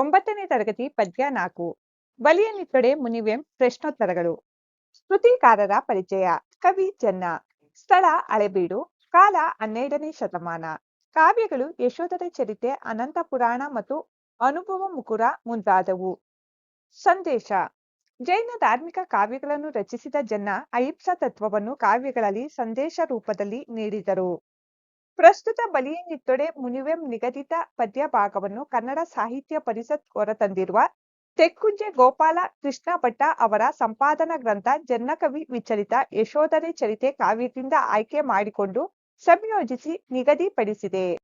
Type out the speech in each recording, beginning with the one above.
ಒಂಬತ್ತನೇ ತರಗತಿ ಪದ್ಯ ನಾಲ್ಕು. ಬಲಿಯನಿತ್ತೊಡೆ ಮುನಿವೆಂ ಪ್ರಶ್ನೋತ್ತರಗಳು. ಸ್ತುತಿಕಾರರ ಪರಿಚಯ. ಕವಿ ಚೆನ್ನ. ಸ್ಥಳ ಹಳೆಬೀಡು ಕಾಲ ಹನ್ನೆರಡನೇ ಶತಮಾನ. ಕಾವ್ಯಗಳು ಯಶೋಧರ ಚರಿತೆ, ಅನಂತ ಪುರಾಣ ಮತ್ತು ಅನುಭವ ಮುಕುರ ಮುಂತಾದವು. ಸಂದೇಶ. ಜೈನ ಧಾರ್ಮಿಕ ಕಾವ್ಯಗಳನ್ನು ರಚಿಸಿದ ಜನ್ನ ಅಹಿಂಸಾ ತತ್ವವನ್ನು ಕಾವ್ಯಗಳಲ್ಲಿ ಸಂದೇಶ ರೂಪದಲ್ಲಿ ನೀಡಿದರು. ಪ್ರಸ್ತುತ ಬಲಿಯನಿತ್ತೊಡೆ ಮುನಿವೆಂ ನಿಗದಿತ ಪದ್ಯ ಭಾಗವನ್ನು ಕನ್ನಡ ಸಾಹಿತ್ಯ ಪರಿಷತ್ ಹೊರತಂದಿರುವ ತೆಕ್ಕುಂಜೆ ಗೋಪಾಲ ಕೃಷ್ಣ ಭಟ್ಟ ಅವರ ಸಂಪಾದನಾ ಗ್ರಂಥ ಜನ್ನಕವಿ ವಿಚಲಿತ ಯಶೋಧನೆ ಚರಿತೆ ಕಾವ್ಯದಿಂದ ಆಯ್ಕೆ ಮಾಡಿಕೊಂಡು ಸಂಯೋಜಿಸಿ ನಿಗದಿಪಡಿಸಿದೆ.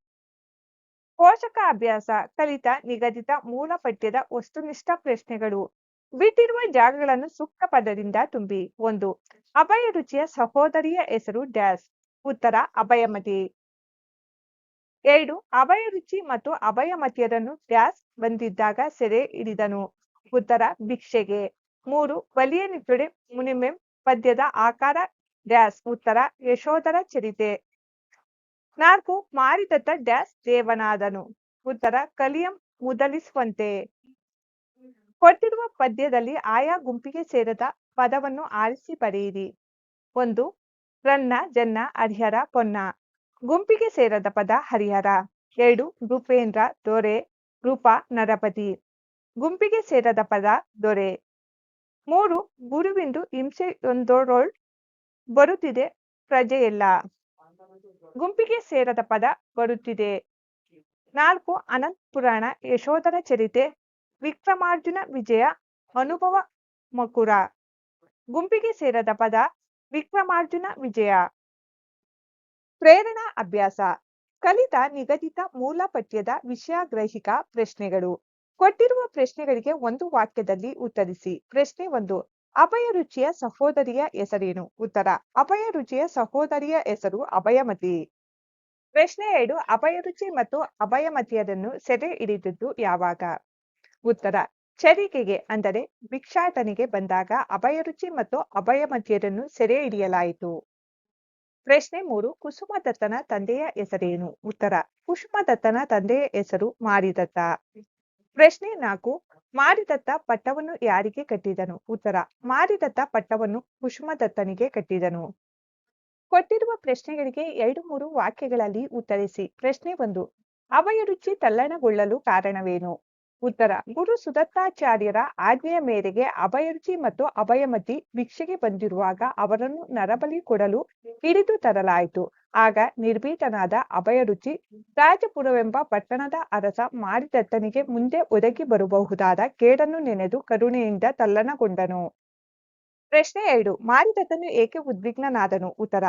ಪೋಷಕ ಅಭ್ಯಾಸ ಕಲಿತ, ನಿಗದಿತ ಮೂಲ ಪಠ್ಯದ ವಸ್ತುನಿಷ್ಠ ಪ್ರಶ್ನೆಗಳು. ಬಿಟ್ಟಿರುವ ಜಾಗಗಳನ್ನು ಸೂಕ್ತ ಪದದಿಂದ ತುಂಬಿ. ಒಂದು, ಅಭಯ ರುಚಿಯ ಸಹೋದರಿಯ ಹೆಸರು ಡ್ಯಾಸ್. ಉತ್ತರ, ಅಭಯಮತಿ. ಎರಡು ಅಭಯ ರುಚಿ ಮತ್ತು ಅಭಯ ಮತಿಯರನ್ನು ಡ್ಯಾಸ್ ಬಂದಿದ್ದಾಗ ಸೆರೆ ಹಿಡಿದನು. ಉತ್ತರ, ಭಿಕ್ಷೆಗೆ. ಮೂರು ಬಲಿಯನಿತ್ತೊಡೆ ಮುನಿಮೆಂ ಪದ್ಯದ ಆಕಾರ ಡ್ಯಾಸ್. ಉತ್ತರ, ಯಶೋಧರ ಚರಿತೆ. ನಾಲ್ಕು, ಮಾರಿದತ್ತ ಡ್ಯಾಸ್ ದೇವನಾದನು. ಉತ್ತರ, ಕಲಿಯಂ ಮುದಲಿಸುವಂತೆ. ಕೊಟ್ಟಿರುವ ಪದ್ಯದಲ್ಲಿ ಆಯಾ ಗುಂಪಿಗೆ ಸೇರದ ಪದವನ್ನು ಆರಿಸಿ ಬರೆಯಿರಿ. ಒಂದು, ರನ್ನ, ಜನ್ನ, ಹರಿಹರ, ಪೊನ್ನ. ಗುಂಪಿಗೆ ಸೇರದ ಪದ ಹರಿಹರ, ಎರಡು ರೂಪೇಂದ್ರ ದೊರೆ, ರೂಪ, ನರಪತಿ. ಗುಂಪಿಗೆ ಸೇರದ ಪದ ದೊರೆ. ಮೂರು ಗುರುವಿಂದು ಹಿಂಸೆಯೊಂದರೊಳ್ ಬರುತ್ತಿದೆ ಪ್ರಜೆಯೆಲ್ಲ. ಗುಂಪಿಗೆ ಸೇರದ ಪದ ಬರುತ್ತಿದೆ. ನಾಲ್ಕು ಅನಂತ ಪುರಾಣ, ಯಶೋಧರ ಚರಿತೆ, ವಿಕ್ರಮಾರ್ಜುನ ವಿಜಯ, ಅನುಭವ ಮಕುರ. ಗುಂಪಿಗೆ ಸೇರದ ಪದ ವಿಕ್ರಮಾರ್ಜುನ ವಿಜಯ. ಪ್ರೇರಣಾ ಅಭ್ಯಾಸ. ಕಲಿತ ನಿಗದಿತ ಮೂಲ ಪಠ್ಯದ ವಿಷಯ ಗ್ರಹಿಕ ಪ್ರಶ್ನೆಗಳು. ಕೊಟ್ಟಿರುವ ಪ್ರಶ್ನೆಗಳಿಗೆ ಒಂದು ವಾಕ್ಯದಲ್ಲಿ ಉತ್ತರಿಸಿ. ಪ್ರಶ್ನೆ ಒಂದು, ಅಭಯ ರುಚಿಯ ಸಹೋದರಿಯ ಹೆಸರೇನು? ಉತ್ತರ, ಅಭಯ ರುಚಿಯ ಸಹೋದರಿಯ ಹೆಸರು ಅಭಯಮತಿ. ಪ್ರಶ್ನೆ ಎರಡು, ಅಭಯ ರುಚಿ ಮತ್ತು ಅಭಯಮತಿಯರನ್ನು ಸೆರೆ ಹಿಡಿದಿದ್ದು ಯಾವಾಗ? ಉತ್ತರ ಚರಿಕೆಗೆ ಅಂದರೆ ಭಿಕ್ಷಾಟನೆಗೆ ಬಂದಾಗ ಅಭಯರುಚಿ ಮತ್ತು ಅಭಯಮತಿಯರನ್ನು ಸೆರೆ ಹಿಡಿಯಲಾಯಿತು. ಪ್ರಶ್ನೆ ಮೂರು, ಕುಸುಮದತ್ತನ ತಂದೆಯ ಹೆಸರೇನು? ಉತ್ತರ, ಕುಸುಮದತ್ತನ ತಂದೆಯ ಹೆಸರು ಮಾರಿದತ್ತ. ಪ್ರಶ್ನೆ ನಾಲ್ಕು, ಮಾರಿದತ್ತ ಪಟ್ಟವನ್ನು ಯಾರಿಗೆ ಕಟ್ಟಿದನು? ಉತ್ತರ, ಮಾರಿದತ್ತ ಪಟ್ಟವನ್ನು ಕುಸುಮದತ್ತನಿಗೆ ಕಟ್ಟಿದನು. ಕೊಟ್ಟಿರುವ ಪ್ರಶ್ನೆಗಳಿಗೆ ಎರಡು ಮೂರು ವಾಕ್ಯಗಳಲ್ಲಿ ಉತ್ತರಿಸಿ. ಪ್ರಶ್ನೆ ಒಂದು ಅವಯರುಚಿ ತಲ್ಲಣಗೊಳ್ಳಲು ಕಾರಣವೇನು? ಉತ್ತರ, ಗುರು ಸುದತ್ತಾಚಾರ್ಯರ ಆಜ್ಞೆಯ ಮೇರೆಗೆ ಅಭಯರುಚಿ ಮತ್ತು ಅಭಯಮತಿ ಭಿಕ್ಷೆಗೆ ಬಂದಿರುವಾಗ ಅವರನ್ನು ನರಬಲಿ ಕೊಡಲು ಹಿಡಿದು ತರಲಾಯಿತು. ಆಗ ನಿರ್ಭೀತನಾದ ಅಭಯರುಚಿ ರಾಜಪುರವೆಂಬ ಪಟ್ಟಣದ ಅರಸ ಮಾರಿದತ್ತನಿಗೆ ಮುಂದೆ ಒದಗಿ ಬರಬಹುದಾದ ಕೇಡನ್ನು ನೆನೆದು ಕರುಣೆಯಿಂದ ತಲ್ಲಣಗೊಂಡನು. ಪ್ರಶ್ನೆ ಎರಡು. ಮಾರಿದತನು ಏಕೆ ಉದ್ವಿಗ್ನನಾದನು? ಉತ್ತರ.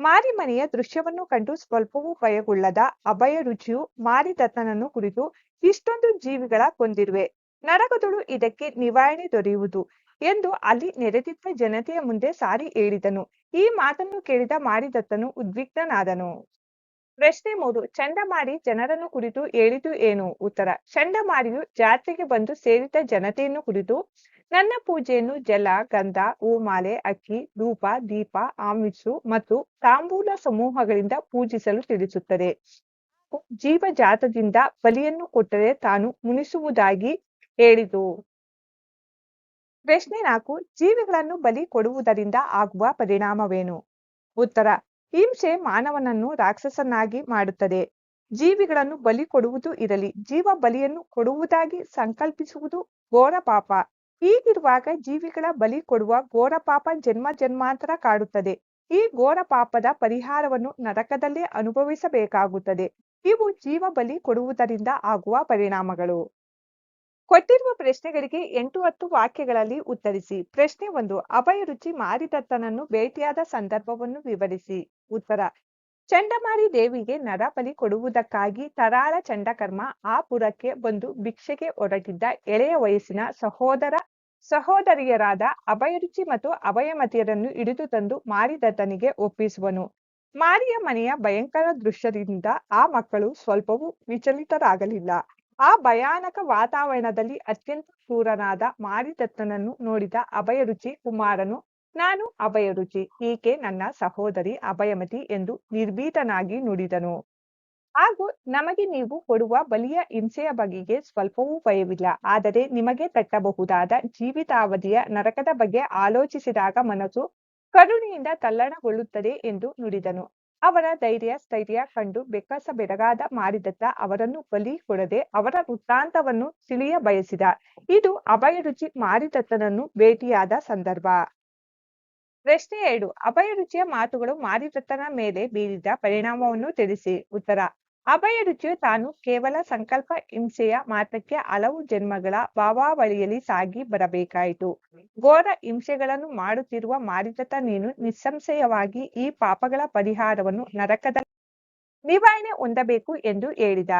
ಮಾರಿಮನೆಯ ದೃಶ್ಯವನ್ನು ಕಂಡು ಸ್ವಲ್ಪವೂ ಭಯಗೊಳ್ಳದ ಅಭಯ ರುಚಿಯು ಮಾರಿದತ್ತನನ್ನು ಕುರಿತು ಇಷ್ಟೊಂದು ಜೀವಿಗಳ ಕೊಂದಿರುವೆ. ನರಕದಳು ಇದಕ್ಕೆ ನಿವಾರಣೆ ದೊರೆಯುವುದು ಎಂದು ಅಲ್ಲಿ ನೆರೆದಿದ್ದ ಜನತೆಯ ಮುಂದೆ ಸಾರಿ ಹೇಳಿದನು. ಈ ಮಾತನ್ನು ಕೇಳಿದ ಮಾರಿದತ್ತನು ಉದ್ವಿಗ್ನನಾದನು. ಪ್ರಶ್ನೆ ಮೂರು, ಚಂಡಮಾರಿ ಜನರನ್ನು ಕುರಿತು ಹೇಳಿದು ಏನು? ಉತ್ತರ, ಚಂಡಮಾರಿಯು ಜಾತ್ರೆಗೆ ಬಂದು ಸೇರಿದ ಜನತೆಯನ್ನು ಕುರಿತು ನನ್ನ ಪೂಜೆಯನ್ನು ಜಲ, ಗಂಧ, ಹೂಮಾಲೆ, ಅಕ್ಕಿ, ಧೂಪ, ದೀಪ ಆಮಿಸು ಮತ್ತು ತಾಂಬೂಲ ಸಮೂಹಗಳಿಂದ ಪೂಜಿಸಲು ತಿಳಿಸುತ್ತದೆ. ಜೀವಜಾತದಿಂದ ಬಲಿಯನ್ನು ಕೊಟ್ಟರೆ ತಾನು ಮುನಿಸುವುದಾಗಿ ಹೇಳಿತು. ಪ್ರಶ್ನೆ ನಾಲ್ಕು, ಜೀವಿಗಳನ್ನು ಬಲಿ ಕೊಡುವುದರಿಂದ ಆಗುವ ಪರಿಣಾಮವೇನು? ಉತ್ತರ ಹಿಂಸೆ ಮಾನವನನ್ನು ರಾಕ್ಷಸನಾಗಿ ಮಾಡುತ್ತದೆ. ಜೀವಿಗಳನ್ನು ಬಲಿ ಕೊಡುವುದು ಇರಲಿ, ಜೀವ ಬಲಿಯನ್ನು ಕೊಡುವುದಾಗಿ ಸಂಕಲ್ಪಿಸುವುದು ಘೋರ ಪಾಪ. ಹೀಗಿರುವಾಗ ಜೀವಿಗಳ ಬಲಿ ಕೊಡುವ ಘೋರ ಪಾಪ ಜನ್ಮ ಜನ್ಮಾಂತರ ಕಾಡುತ್ತದೆ. ಈ ಘೋರ ಪಾಪದ ಪರಿಹಾರವನ್ನು ನರಕದಲ್ಲೇ ಅನುಭವಿಸಬೇಕಾಗುತ್ತದೆ. ಇವು ಜೀವ ಬಲಿ ಕೊಡುವುದರಿಂದ ಆಗುವ ಪರಿಣಾಮಗಳು. ಕೊಟ್ಟಿರುವ ಪ್ರಶ್ನೆಗಳಿಗೆ ಎಂಟು ಹತ್ತು ವಾಕ್ಯಗಳಲ್ಲಿ ಉತ್ತರಿಸಿ. ಪ್ರಶ್ನೆ ಒಂದು, ಅಭಯ ರುಚಿ ಮಾರಿದತ್ತನನ್ನು ಭೇಟಿಯಾದ ಸಂದರ್ಭವನ್ನು ವಿವರಿಸಿ. ಉತ್ತರ, ಚಂಡಮಾರಿ ದೇವಿಗೆ ನರ ಬಲಿ ಕೊಡುವುದಕ್ಕಾಗಿ ತರಾಳ ಚಂಡಕರ್ಮ ಆ ಪುರಕ್ಕೆ ಬಂದು ಭಿಕ್ಷೆಗೆ ಹೊರಟಿದ್ದ ಎಳೆಯ ವಯಸ್ಸಿನ ಸಹೋದರ, ಸಹೋದರಿಯರಾದ ಅಭಯರುಚಿ ಮತ್ತು ಅಭಯಮತಿಯರನ್ನು ಹಿಡಿದು ತಂದು ಮಾರಿದತ್ತನಿಗೆ ಒಪ್ಪಿಸುವನು. ಮಾರಿಯ ಮನೆಯ ಭಯಂಕರ ದೃಶ್ಯದಿಂದ ಆ ಮಕ್ಕಳು ಸ್ವಲ್ಪವೂ ವಿಚಲಿತರಾಗಲಿಲ್ಲ. ಆ ಭಯಾನಕ ವಾತಾವರಣದಲ್ಲಿ ಅತ್ಯಂತ ಕ್ರೂರನಾದ ಮಾರಿದತ್ತನನ್ನು ನೋಡಿದ ಅಭಯರುಚಿ ಕುಮಾರನು, ನಾನು ಅಭಯರುಚಿ, ಈಕೆ ನನ್ನ ಸಹೋದರಿ ಅಭಯಮತಿ ಎಂದು ನಿರ್ಭೀತನಾಗಿ ನುಡಿದನು. ಹಾಗೂ ನಮಗೆ ನೀವು ಕೊಡುವ ಬಲಿಯ ಹಿಂಸೆಯ ಬಗೆಗೆ ಸ್ವಲ್ಪವೂ ಭಯವಿಲ್ಲ, ಆದರೆ ನಿಮಗೆ ತಟ್ಟಬಹುದಾದ ಜೀವಿತಾವಧಿಯ ನರಕದ ಬಗ್ಗೆ ಆಲೋಚಿಸಿದಾಗ ಮನಸ್ಸು ಕರುಣೆಯಿಂದ ತಲ್ಲಣಗೊಳ್ಳುತ್ತದೆ ಎಂದು ನುಡಿದನು. ಅವರ ಧೈರ್ಯ, ಸ್ಥೈರ್ಯ ಕಂಡು ಬೆಕ್ಕಸ ಬೆಡಗಾದ ಮಾರಿದತ್ತ ಅವರನ್ನು ಬಲಿ ಕೊಡದೆ ಅವರ ವೃತ್ತಾಂತವನ್ನು ತಿಳಿಯ ಬಯಸಿದ. ಇದು ಅಭಯರುಚಿ ಮಾರಿದತ್ತನನ್ನು ಭೇಟಿಯಾದ ಸಂದರ್ಭ. ಪ್ರಶ್ನೆ ಎರಡು ಅಭಯರುಚಿಯ ಮಾತುಗಳು ಮಾರಿದತ್ತನ ಮೇಲೆ ಬೀರಿದ ಪರಿಣಾಮವನ್ನು ತಿಳಿಸಿ. ಉತ್ತರ ಅಭಯರುಚಿಯು ತಾನು ಕೇವಲ ಸಂಕಲ್ಪ ಹಿಂಸೆಯ ಮಾತ್ರಕ್ಕೆ ಹಲವು ಜನ್ಮಗಳ ಭಾವಾವಳಿಯಲ್ಲಿ ಸಾಗಿ ಬರಬೇಕಾಯಿತು. ಘೋರ ಹಿಂಸೆಗಳನ್ನು ಮಾಡುತ್ತಿರುವ ಮಾರಿದತ ನೀನು ನಿಸ್ಸಂಶಯವಾಗಿ ಈ ಪಾಪಗಳ ಪರಿಹಾರವನ್ನು ನರಕದ ನಿವಾರಣೆ ಹೊಂದಬೇಕು ಎಂದು ಹೇಳಿದ.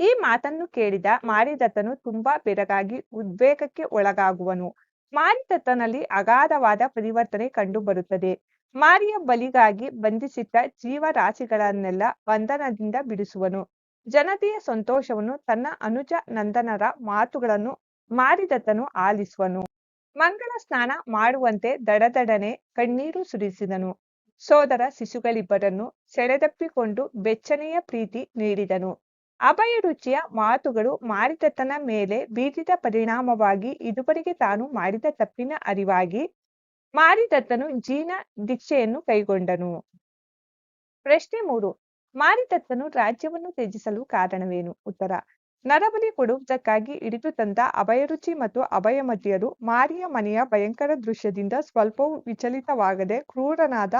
ಈ ಮಾತನ್ನು ಕೇಳಿದ ಮಾರಿದತ್ತನು ತುಂಬಾ ಬೆರಗಾಗಿ ಉದ್ವೇಗಕ್ಕೆ ಒಳಗಾಗುವನು. ಮಾರಿದತ್ತನಲ್ಲಿ ಅಗಾಧವಾದ ಪರಿವರ್ತನೆ ಕಂಡು ಬರುತ್ತದೆ ಮಾರಿಯ ಬಲಿಗಾಗಿ ಬಂಧಿಸಿದ್ದ ಜೀವರಾಶಿಗಳನ್ನೆಲ್ಲ ಬಂಧನದಿಂದ ಬಿಡಿಸುವನು. ಜನತೆಯ ಸಂತೋಷವನ್ನು ತನ್ನ ಅನುಜ ನಂದನರ ಮಾತುಗಳನ್ನು ಮಾರಿದತನು ಆಲಿಸುವನು. ಮಂಗಳ ಸ್ನಾನ ಮಾಡುವಂತೆ ದಡದಡನೆ ಕಣ್ಣೀರು ಸುರಿಸಿದನು. ಸೋದರ ಶಿಶುಗಳಿಬ್ಬರನ್ನು ಸೆಳೆದಪ್ಪಿಕೊಂಡು ಬೆಚ್ಚನೆಯ ಪ್ರೀತಿ ನೀಡಿದನು. ಅಭಯ ರುಚಿಯ ಮಾತುಗಳು ಮಾರಿದತ್ತನ ಮೇಲೆ ಬೀರಿದ ಪರಿಣಾಮವಾಗಿ ಇದುವರೆಗೆ ತಾನು ಮಾಡಿದ ತಪ್ಪಿನ ಅರಿವಾಗಿ ಮಾರಿದತ್ತನು ಜೀನ ದೀಕ್ಷೆಯನ್ನು ಕೈಗೊಂಡನು. ಪ್ರಶ್ನೆ ಮೂರು. ಮಾರಿದತ್ತನು ರಾಜ್ಯವನ್ನು ತ್ಯಜಿಸಲು ಕಾರಣವೇನು? ಉತ್ತರ. ನರಬಲಿ ಕೊಡುವುದಕ್ಕಾಗಿ ಹಿಡಿದು ತಂದ ಅಭಯರುಚಿ ಮತ್ತು ಅಭಯಮತಿಯರು ಮಾರಿಯ ಮನೆಯ ಭಯಂಕರ ದೃಶ್ಯದಿಂದ ಸ್ವಲ್ಪವೂ ವಿಚಲಿತವಾಗದೆ ಕ್ರೂರನಾದ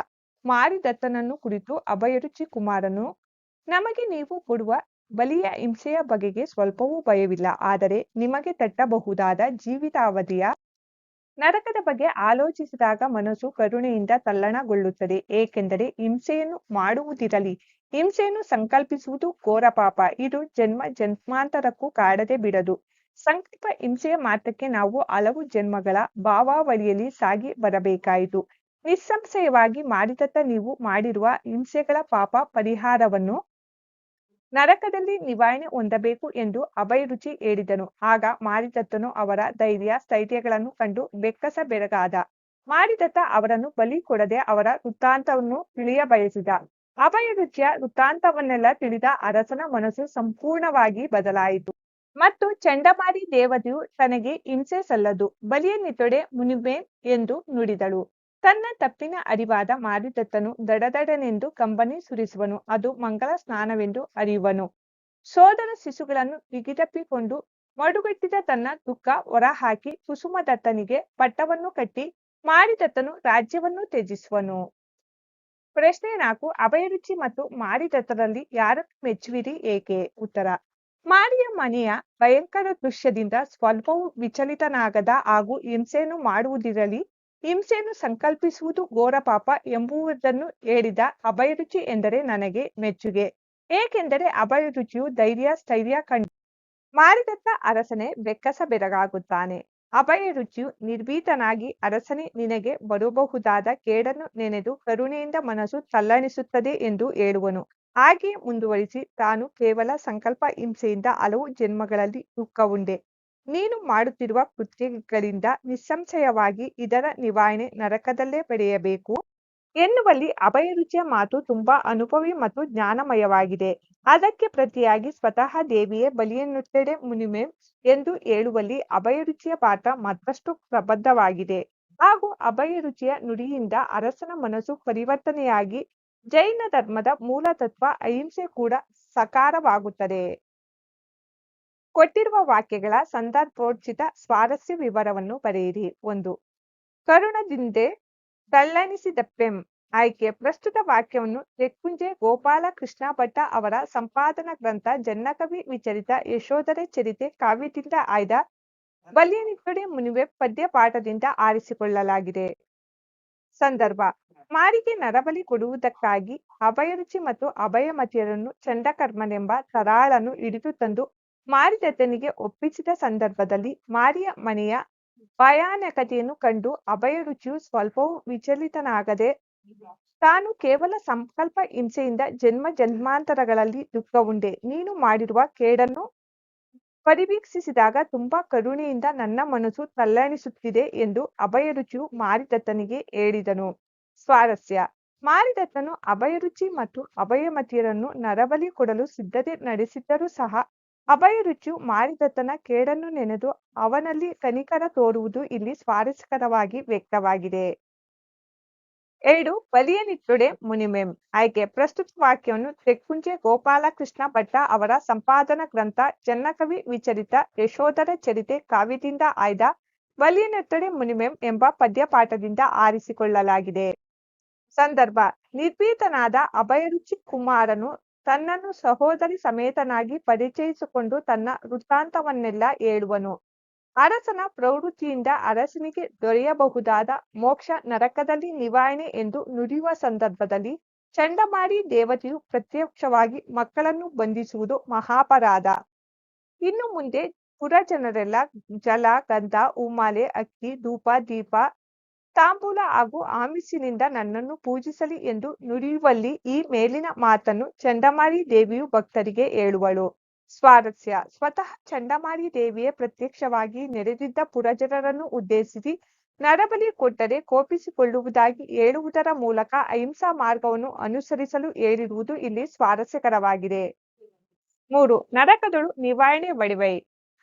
ಮಾರಿದತ್ತನನ್ನು ಕುರಿತು ಅಭಯರುಚಿ ಕುಮಾರನು, ನಮಗೆ ನೀವು ಕೊಡುವ ಬಲಿಯ ಹಿಂಸೆಯ ಬಗೆಗೆ ಸ್ವಲ್ಪವೂ ಭಯವಿಲ್ಲ, ಆದರೆ ನಿಮಗೆ ತಟ್ಟಬಹುದಾದ ಜೀವಿತಾವಧಿಯ ನರಕದ ಬಗ್ಗೆ ಆಲೋಚಿಸಿದಾಗ ಮನಸ್ಸು ಕರುಣೆಯಿಂದ ತಲ್ಲಣಗೊಳ್ಳುತ್ತದೆ. ಏಕೆಂದರೆ ಹಿಂಸೆಯನ್ನು ಮಾಡುವುದಿರಲಿ, ಹಿಂಸೆಯನ್ನು ಸಂಕಲ್ಪಿಸುವುದು ಘೋರ ಪಾಪ. ಇದು ಜನ್ಮ ಜನ್ಮಾಂತರಕ್ಕೂ ಕಾಡದೆ ಬಿಡದು. ಸಂಕಲ್ಪ ಹಿಂಸೆಯ ಮಾತ್ರಕ್ಕೆ ನಾವು ಹಲವು ಜನ್ಮಗಳ ಭಾವಾವಳಿಯಲ್ಲಿ ಸಾಗಿ ಬರಬೇಕಾಯಿತು. ನಿಸ್ಸಂಶಯವಾಗಿ ಮಾಡಿದತ್ತ ನೀವು ಮಾಡಿರುವ ಹಿಂಸೆಗಳ ಪಾಪ ಪರಿಹಾರವನ್ನು ನರಕದಲ್ಲಿ ನಿವಾರಣೆ ಹೊಂದಬೇಕು ಎಂದು ಅಭಯರುಚಿ ಹೇಳಿದನು. ಆಗ ಮಾರಿದತ್ತನು ಅವರ ಧೈರ್ಯ, ಸ್ಥೈರ್ಯಗಳನ್ನು ಕಂಡು ಬೆಕ್ಕಸ ಬೆರಗಾದ. ಮಾರಿದತ್ತ ಅವರನ್ನು ಬಲಿ ಕೊಡದೆ ಅವರ ವೃತ್ತಾಂತವನ್ನು ತಿಳಿಯ ಬಯಸಿದ. ಅಭಯರುಚಿಯ ವೃತ್ತಾಂತವನ್ನೆಲ್ಲ ತಿಳಿದ ಅರಸನ ಮನಸ್ಸು ಸಂಪೂರ್ಣವಾಗಿ ಬದಲಾಯಿತು. ಮತ್ತು ಚಂಡಮಾರಿ ದೇವತೆಯು ತನಗೆ ಹಿಂಸೆ ಸಲ್ಲದು. ಬಲಿಯನ್ನಿತೊಡೆ ಮುನಿಮೆ ಎಂದು ನುಡಿದಳು. ತನ್ನ ತಪ್ಪಿನ ಅರಿವಾದ ಮಾರಿದತ್ತನು ದಡದಡನೆಂದು ಕಂಬನಿ ಸುರಿಸುವನು, ಅದು ಮಂಗಳ ಸ್ನಾನವೆಂದು ಅರಿಯುವನು. ಸೋದರ ಶಿಶುಗಳನ್ನು ಬಿಗಿದಪ್ಪಿಕೊಂಡು ಮಡುಗಟ್ಟಿದ ತನ್ನ ದುಃಖ ಹೊರಹಾಕಿ ಕುಸುಮದತ್ತನಿಗೆ ಪಟ್ಟವನ್ನು ಕಟ್ಟಿ ಮಾರಿದತ್ತನು ರಾಜ್ಯವನ್ನು ತ್ಯಜಿಸುವನು. ಪ್ರಶ್ನೆ ನಾಲ್ಕು, ಅಭಯರುಚಿ ಮತ್ತು ಮಾರಿದತ್ತರಲ್ಲಿ ಯಾರನ್ನು ಮೆಚ್ಚುವಿರಿ ಏಕೆ? ಉತ್ತರ, ಮಾರಿಯ ಮನೆಯ ಭಯಂಕರ ದೃಶ್ಯದಿಂದ ಸ್ವಲ್ಪವೂ ವಿಚಲಿತನಾಗದ ಹಾಗೂ ಹಿಂಸೆಯನ್ನು ಮಾಡುವುದಿರಲಿ ಹಿಂಸೆಯನ್ನು ಸಂಕಲ್ಪಿಸುವುದು ಘೋರ ಪಾಪ ಎಂಬುದನ್ನು ಹೇಳಿದ ಅಭಯರುಚಿ ಎಂದರೆ ನನಗೆ ಮೆಚ್ಚುಗೆ. ಏಕೆಂದರೆ ಅಭಯರುಚಿಯು ಧೈರ್ಯ, ಸ್ಥೈರ್ಯ ಕಂಡು ಮಾರಿದತ್ತ ಅರಸನೆ ಬೆಕ್ಕಸ ಬೆರಗಾಗುತ್ತಾನೆ. ಅಭಯರುಚಿಯು ನಿರ್ಭೀತನಾಗಿ ಅರಸನೇ ನಿನಗೆ ಬರಬಹುದಾದ ಕೇಡನ್ನು ನೆನೆದು ಕರುಣೆಯಿಂದ ಮನಸ್ಸು ತಲ್ಲಣಿಸುತ್ತದೆ ಎಂದು ಹೇಳುವನು. ಹಾಗೆಯೇ ಮುಂದುವರಿಸಿ ತಾನು ಕೇವಲ ಸಂಕಲ್ಪ ಹಿಂಸೆಯಿಂದ ಹಲವು ಜನ್ಮಗಳಲ್ಲಿ ದುಃಖವುಂಡೆ. ನೀನು ಮಾಡುತ್ತಿರುವ ಕೃತ್ಯಗಳಿಂದ ನಿಸ್ಸಂಶಯವಾಗಿ ಇದರ ನಿವಾರಣೆ ನರಕದಲ್ಲೇ ಪಡೆಯಬೇಕು. ಎನ್ನುವಲ್ಲಿ ಅಭಯರುಚಿಯ ಮಾತು ತುಂಬಾ ಅನುಭವಿ ಮತ್ತು ಜ್ಞಾನಮಯವಾಗಿದೆ. ಅದಕ್ಕೆ ಪ್ರತಿಯಾಗಿ ಸ್ವತಃ ದೇವಿಯೇ ಬಲಿಯನ್ನುತ್ತೆಡೆ ಮುನಿಮೆ ಎಂದು ಹೇಳುವಲ್ಲಿ ಅಭಯರುಚಿಯ ಪಾತ್ರ ಮತ್ತಷ್ಟು ಪ್ರಬದ್ಧವಾಗಿದೆ. ಹಾಗೂ ಅಭಯರುಚಿಯ ನುಡಿಯಿಂದ ಅರಸನ ಮನಸ್ಸು ಪರಿವರ್ತನೆಯಾಗಿ ಜೈನ ಧರ್ಮದ ಮೂಲ ತತ್ವ ಅಹಿಂಸೆ ಕೂಡ ಸಕಾರವಾಗುತ್ತದೆ. ಕೊಟ್ಟಿರುವ ವಾಕ್ಯಗಳ ಸಂದರ್ಭೋಚಿತ ಸ್ವಾರಸ್ಯ ವಿವರವನ್ನು ಬರೆಯಿರಿ. ಒಂದು ಕರುಣದಿಂದೆ ತಲ್ಲಣಿಸಿದಪ್ಪೆಂ ಆಯ್ಕೆ. ಪ್ರಸ್ತುತ ವಾಕ್ಯವನ್ನು ತೆಕ್ಕುಂಜೆ ಗೋಪಾಲ ಕೃಷ್ಣ ಭಟ್ಟ ಅವರ ಸಂಪಾದನಾ ಗ್ರಂಥ ಜನ್ನಕವಿ ವಿಚರಿತ ಯಶೋಧರೆ ಚರಿತೆ ಕಾವ್ಯದಿಂದ ಆಯ್ದ ಬಲ್ಯನಿತ್ತೊಡೆ ಮುನಿವೆ ಪದ್ಯ ಪಾಠದಿಂದ ಆರಿಸಿಕೊಳ್ಳಲಾಗಿದೆ. ಸಂದರ್ಭ, ಮಾರಿಗೆ ನರಬಲಿ ಕೊಡುವುದಕ್ಕಾಗಿ ಅಭಯರುಚಿ ಮತ್ತು ಅಭಯಮತಿಯರನ್ನು ಚಂಡಕರ್ಮನೆಂಬ ತರಾಳನ್ನು ಹಿಡಿದು ತಂದು ಮಾರಿದತ್ತನಿಗೆ ಒಪ್ಪಿಸಿದ ಸಂದರ್ಭದಲ್ಲಿ ಮಾರಿಯ ಮನೆಯ ಭಯಾನಕತೆಯನ್ನು ಕಂಡು ಅಭಯ ರುಚಿಯು ಸ್ವಲ್ಪವೂ ವಿಚಲಿತನಾಗದೆ ತಾನು ಕೇವಲ ಸಂಕಲ್ಪ ಹಿಂಸೆಯಿಂದ ಜನ್ಮ ಜನ್ಮಾಂತರಗಳಲ್ಲಿ ದುಃಖವುಂಡೆ. ನೀನು ಮಾಡಿರುವ ಕೇಡನ್ನು ಪರಿವೀಕ್ಷಿಸಿದಾಗ ತುಂಬಾ ಕರುಣೆಯಿಂದ ನನ್ನ ಮನಸ್ಸು ತಲ್ಲಣಿಸುತ್ತಿದೆ ಎಂದು ಅಭಯರುಚಿಯು ಮಾರಿದತ್ತನಿಗೆ ಹೇಳಿದನು. ಸ್ವಾರಸ್ಯ. ಮಾರಿದತ್ತನು ಅಭಯರುಚಿ ಮತ್ತು ಅಭಯಮತಿಯರನ್ನು ನರಬಲಿ ಕೊಡಲು ಸಿದ್ಧತೆ ನಡೆಸಿದ್ದರೂ ಸಹ ಅಭಯರುಚಿಯು ಮಾರಿದತ್ತನ ಕೇಡನ್ನು ನೆನೆದು ಅವನಲ್ಲಿ ಕನಿಕರ ತೋರುವುದು ಇಲ್ಲಿ ಸ್ವಾರಸ್ಯಕರವಾಗಿ ವ್ಯಕ್ತವಾಗಿದೆ. ಎರಡು ಬಲಿಯನಿತ್ತೊಡೆ ಮುನಿಮೆಂ. ಆಯ್ಕೆ, ಪ್ರಸ್ತುತ ವಾಕ್ಯವನ್ನು ತೆಕ್ಕುಂಜೆ ಗೋಪಾಲಕೃಷ್ಣ ಭಟ್ಟ ಅವರ ಸಂಪಾದನಾ ಗ್ರಂಥ ಚೆನ್ನಕವಿ ವಿಚರಿತ ಯಶೋಧರ ಚರಿತೆ ಕಾವ್ಯದಿಂದ ಆಯ್ದ ಬಲಿಯನೆತ್ತೊಡೆ ಮುನಿಮೆಂ ಎಂಬ ಪದ್ಯಪಾಠದಿಂದ ಆರಿಸಿಕೊಳ್ಳಲಾಗಿದೆ. ಸಂದರ್ಭ, ನಿರ್ಭೀತನಾದ ಅಭಯರುಚಿ ಕುಮಾರನು ತನ್ನನ್ನು ಸಹೋದರಿ ಸಮೇತನಾಗಿ ಪರಿಚಯಿಸಿಕೊಂಡು ತನ್ನ ವೃತ್ತಾಂತವನ್ನೆಲ್ಲ ಹೇಳುವನು. ಅರಸನ ಪ್ರವೃತ್ತಿಯಿಂದ ಅರಸನಿಗೆ ದೊರೆಯಬಹುದಾದ ಮೋಕ್ಷ ನರಕದಲ್ಲಿ ನಿವಾರಣೆ ಎಂದು ನುಡಿಯುವ ಸಂದರ್ಭದಲ್ಲಿ ಚಂಡಮಾರಿ ದೇವತೆಯು ಪ್ರತ್ಯಕ್ಷವಾಗಿ ಮಕ್ಕಳನ್ನು ಬಂಧಿಸುವುದು ಮಹಾಪರಾಧ. ಇನ್ನು ಮುಂದೆ ಪುರಜನರೆಲ್ಲ ಜಲ, ಗಂಧ ಉಮಾಲೆ ಅಕ್ಕಿ, ಧೂಪ, ದೀಪ ತಾಂಬೂಲ ಹಾಗೂ ಆಮಿಸಿನಿಂದ ನನ್ನನ್ನು ಪೂಜಿಸಲಿ ಎಂದು ನುಡಿಯುವಲ್ಲಿ ಈ ಮೇಲಿನ ಮಾತನ್ನು ಚಂಡಮಾರಿ ದೇವಿಯು ಭಕ್ತರಿಗೆ ಹೇಳುವಳು. ಸ್ವಾರಸ್ಯ. ಸ್ವತಃ ಚಂಡಮಾರಿ ದೇವಿಯೇ ಪ್ರತ್ಯಕ್ಷವಾಗಿ ನೆರೆದಿದ್ದ ಪುರಜನರನ್ನು ಉದ್ದೇಶಿಸಿ ನರಬಲಿ ಕೊಟ್ಟರೆ ಕೋಪಿಸಿಕೊಳ್ಳುವುದಾಗಿ ಹೇಳುವುದರ ಮೂಲಕ ಅಹಿಂಸಾ ಮಾರ್ಗವನ್ನು ಅನುಸರಿಸಲು ಹೇಳಿರುವುದು ಇಲ್ಲಿ ಸ್ವಾರಸ್ಯಕರವಾಗಿದೆ. ಮೂರು. ನರಕದಳು ನಿವಾರಣೆ ಬಡಿವೈ.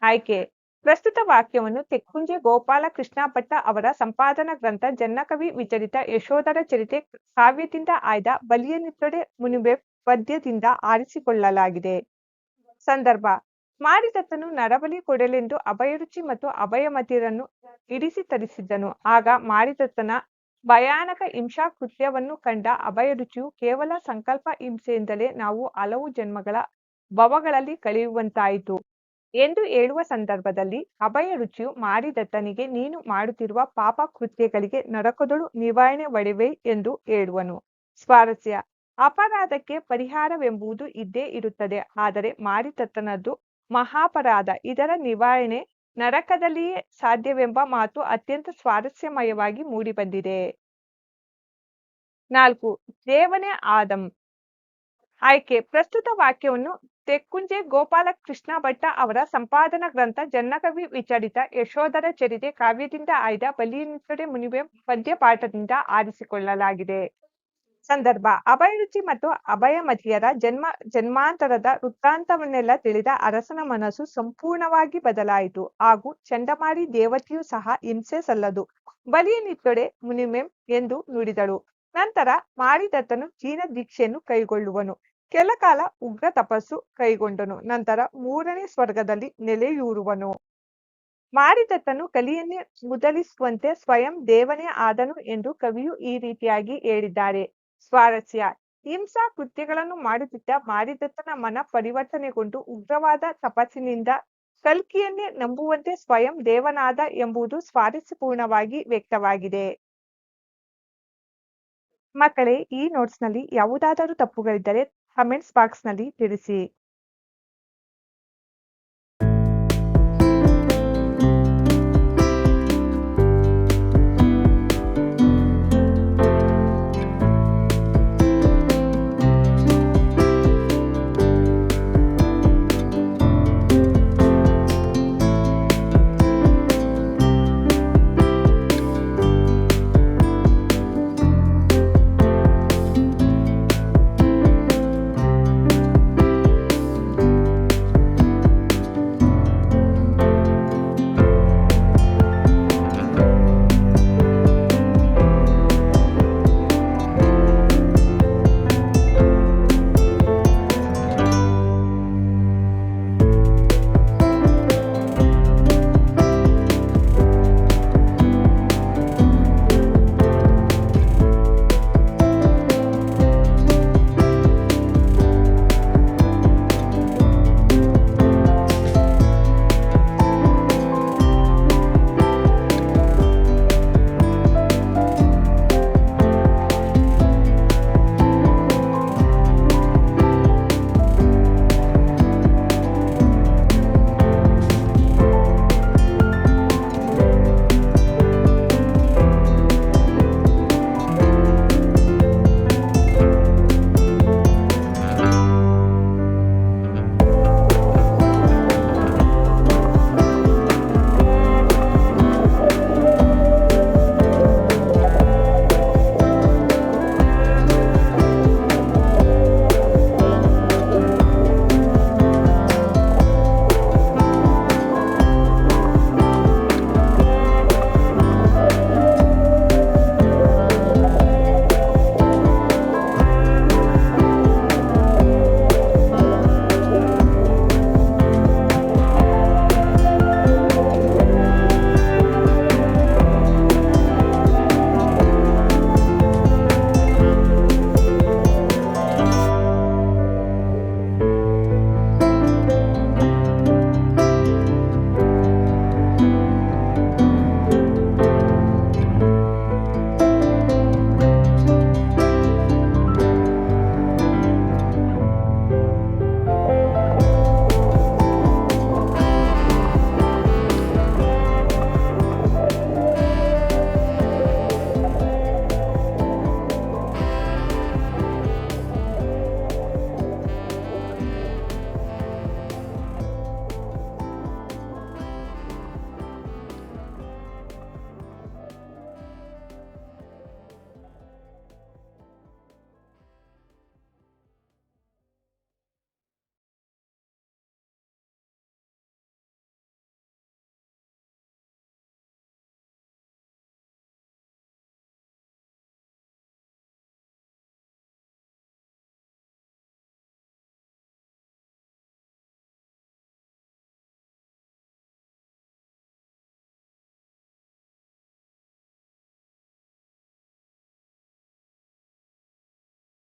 ಆಯ್ಕೆ. ಪ್ರಸ್ತುತ ವಾಕ್ಯವನ್ನು ತೆಕ್ಕುಂಜೆ ಗೋಪಾಲ ಕೃಷ್ಣ ಭಟ್ಟ ಅವರ ಸಂಪಾದನಾ ಗ್ರಂಥ ಜನ್ನಕವಿ ವಿಚರಿತ ಯಶೋಧರ ಚರಿತೆ ಕಾವ್ಯದಿಂದ ಆಯ್ದ ಬಲಿಯನಿತ್ತೊಡೆ ಮುನಿಬೆ ಪದ್ಯದಿಂದ ಆರಿಸಿಕೊಳ್ಳಲಾಗಿದೆ. ಸಂದರ್ಭ ಮಾರಿದತ್ತನು ನರಬಲಿ ಕೊಡಲೆಂದು ಅಭಯರುಚಿ ಮತ್ತು ಅಭಯಮತಿಯರನ್ನು ಇಡಿಸಿ ತರಿಸಿದ್ದನು. ಆಗ ಮಾರಿದತ್ತನ ಭಯಾನಕ ಹಿಂಸಾ ಕೃತ್ಯವನ್ನು ಕಂಡ ಅಭಯರುಚಿಯು ಕೇವಲ ಸಂಕಲ್ಪ ಹಿಂಸೆಯಿಂದಲೇ ನಾವು ಹಲವು ಜನ್ಮಗಳ ಭವಗಳಲ್ಲಿ ಕಳೆಯುವಂತಾಯಿತು. ಎಂದು ಹೇಳುವ ಸಂದರ್ಭದಲ್ಲಿ ಅಭಯ ರುಚಿಯು ಮಾರಿದತ್ತನಿಗೆ ನೀನು ಮಾಡುತ್ತಿರುವ ಪಾಪ ಕೃತ್ಯಗಳಿಗೆ ನರಕದಳು ನಿವಾರಣೆ ಒಡೆವೆ ಎಂದು ಹೇಳುವನು. ಸ್ವಾರಸ್ಯ. ಅಪರಾಧಕ್ಕೆ ಪರಿಹಾರವೆಂಬುದು ಇದ್ದೇ ಇರುತ್ತದೆ, ಆದರೆ ಮಾರಿದತ್ತನದ್ದು ಮಹಾಪರಾಧ. ಇದರ ನಿವಾರಣೆ ನರಕದಲ್ಲಿಯೇ ಸಾಧ್ಯವೆಂಬ ಮಾತು ಅತ್ಯಂತ ಸ್ವಾರಸ್ಯಮಯವಾಗಿ ಮೂಡಿಬಂದಿದೆ. ನಾಲ್ಕು. ದೇವನೇ ಆದಂ. ಆಯ್ಕೆ. ಪ್ರಸ್ತುತ ವಾಕ್ಯವನ್ನು ತೆಕ್ಕುಂಜೆ ಗೋಪಾಲಕೃಷ್ಣ ಭಟ್ಟ ಅವರ ಸಂಪಾದನಾ ಗ್ರಂಥ ಜನ್ನಕವಿ ವಿಚರಿತ ಯಶೋಧರ ಚರಿತೆ ಕಾವ್ಯದಿಂದ ಆಯ್ದ ಬಲಿಯನಿತ್ತಡೆ ಮುನಿವೆ ಪದ್ಯಪಾಠದಿಂದ ಆರಿಸಿಕೊಳ್ಳಲಾಗಿದೆ. ಸಂದರ್ಭ, ಅಭಯರುಚಿ ಮತ್ತು ಅಭಯಮತಿಯರ ಜನ್ಮ, ಜನ್ಮಾಂತರದ ವೃತ್ತಾಂತವನ್ನೆಲ್ಲ ತಿಳಿದ ಅರಸನ ಮನಸ್ಸು ಸಂಪೂರ್ಣವಾಗಿ ಬದಲಾಯಿತು. ಹಾಗೂ ಚಂಡಮಾರಿ ದೇವತೆಯೂ ಸಹ ಹಿಂಸೆ ಸಲ್ಲದು. ಬಲಿಯನಿತ್ತೊಡೆ ಮುನಿಮೆಂ ಎಂದು ನುಡಿದಳು. ನಂತರ ಮಾಡಿದತ್ತನು ಚೀನ ದೀಕ್ಷೆಯನ್ನು ಕೈಗೊಳ್ಳುವನು. ಕೆಲ ಕಾಲ ಉಗ್ರ ತಪಸ್ಸು ಕೈಗೊಂಡನು, ನಂತರ ಮೂರನೇ ಸ್ವರ್ಗದಲ್ಲಿ ನೆಲೆಯೂರುವನು. ಮಾರಿದತ್ತನು ಕಲಿಯನ್ನೇ ಮುದಲಿಸುವಂತೆ ಸ್ವಯಂ ದೇವನೇ ಆದನು ಎಂದು ಕವಿಯು ಈ ರೀತಿಯಾಗಿ ಹೇಳಿದ್ದಾರೆ. ಸ್ವಾರಸ್ಯ, ಹಿಂಸಾ ಕೃತ್ಯಗಳನ್ನು ಮಾಡುತ್ತಿದ್ದ ಮಾರಿದತ್ತನ ಮನ ಪರಿವರ್ತನೆಗೊಂಡು ಉಗ್ರವಾದ ತಪಸ್ಸಿನಿಂದ ಕಲ್ಕಿಯನ್ನೇ ನಂಬುವಂತೆ ಸ್ವಯಂ ದೇವನಾದ ಎಂಬುದು ಸ್ವಾರಸ್ಯಪೂರ್ಣವಾಗಿ ವ್ಯಕ್ತವಾಗಿದೆ. ಮಕ್ಕಳೇ, ಈ ನೋಟ್ಸ್ನಲ್ಲಿ ಯಾವುದಾದರೂ ತಪ್ಪುಗಳಿದ್ದರೆ ಕಮೆಂಟ್ಸ್ ಬಾಕ್ಸ್ನಲ್ಲಿ ತಿಳಿಸಿ.